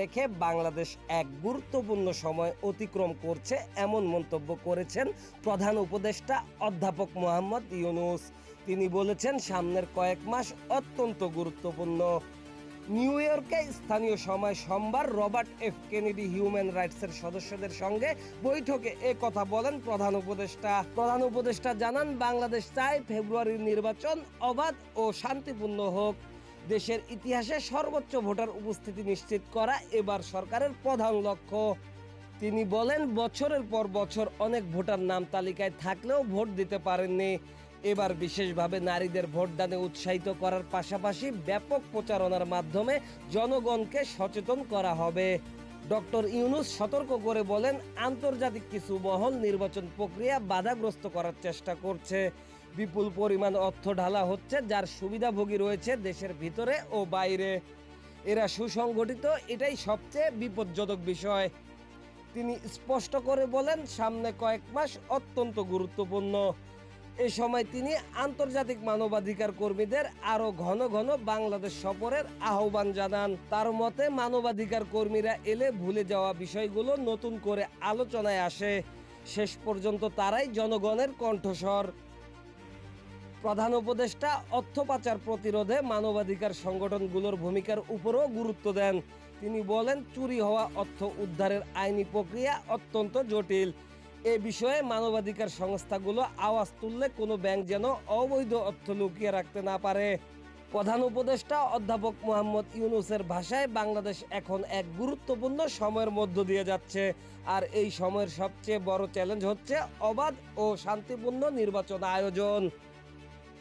রেখে বাংলাদেশ এক গুরুত্বপূর্ণ সময় অতিক্রম করছে এমন মন্তব্য করেছেন প্রধান উপদেষ্টা অধ্যাপক মোহাম্মদ ইউনুস। তিনি বলেছেন, সামনের কয়েক মাস অত্যন্ত গুরুত্বপূর্ণ। নিউ ইয়র্কে স্থানীয় সময় সোমবার রবার্ট এফ কেনেডি হিউম্যান রাইটসের সদস্যদের সঙ্গে বৈঠকে এ কথা বলেন প্রধান উপদেষ্টা। প্রধান উপদেষ্টা জানান, বাংলাদেশ চায় ফেব্রুয়ারির নির্বাচন অবাধ ও শান্তিপূর্ণ হোক। দেশের ইতিহাসে সর্বোচ্চ ভোটার উপস্থিতি নিশ্চিত করা এবার সরকারের প্রধান লক্ষ্য। তিনি বলেন, বছরের পর বছর অনেক ভোটার নাম তালিকায় থাকলেও ভোট দিতে পারেননি। এবার বিশেষভাবে নারীদের ভোটদানে উৎসাহিত করার পাশাপাশি ব্যাপক প্রচারণার মাধ্যমে জনগণকে সচেতন করা হবে। ডক্টর ইউনুস সতর্ক করে বলেন, আন্তর্জাতিক কিছু মহল নির্বাচন প্রক্রিয়া বাধাগ্রস্ত করার চেষ্টা করছে। বিপুল পরিমাণ অর্থ ঢালা হচ্ছে, যার সুবিধাভোগী রয়েছে দেশের ভিতরে ও বাইরে। এরা সুসংগঠিত, এটাই সবচেয়ে বিপজ্জনক বিষয়। তিনি স্পষ্ট করে বলেন, সামনে কয়েক মাস অত্যন্ত গুরুত্বপূর্ণ। এ সময় তিনি আন্তর্জাতিক মানবাধিকার কর্মীদের আরও ঘন ঘন বাংলাদেশ সফরের আহ্বান জানান। তার মতে, মানবাধিকার কর্মীরা এলে ভুলে যাওয়া বিষয়গুলো নতুন করে আলোচনায় আসে। শেষ পর্যন্ত তারাই জনগণের কণ্ঠস্বর। প্রধান উপদেষ্টা অর্থ পাচার প্রতিরোধে মানবাধিকার সংগঠনগুলোর ভূমিকার উপরও গুরুত্ব দেন। তিনি বলেন, চুরি হওয়া অর্থ উদ্ধারের আইনি প্রক্রিয়া অত্যন্ত জটিল। এ বিষয়ে মানবাধিকার সংস্থাগুলো আওয়াজ তুললে কোনো ব্যাংক যেন অবৈধ অর্থ লুকিয়ে রাখতে না পারে। প্রধান উপদেষ্টা অধ্যাপক মোহাম্মদ ইউনুসের ভাষায়, বাংলাদেশ এখন এক গুরুত্বপূর্ণ সময়ের মধ্য দিয়ে যাচ্ছে। আর এই সময়ের সবচেয়ে বড় চ্যালেঞ্জ হচ্ছে অবাধ ও শান্তিপূর্ণ নির্বাচন আয়োজন।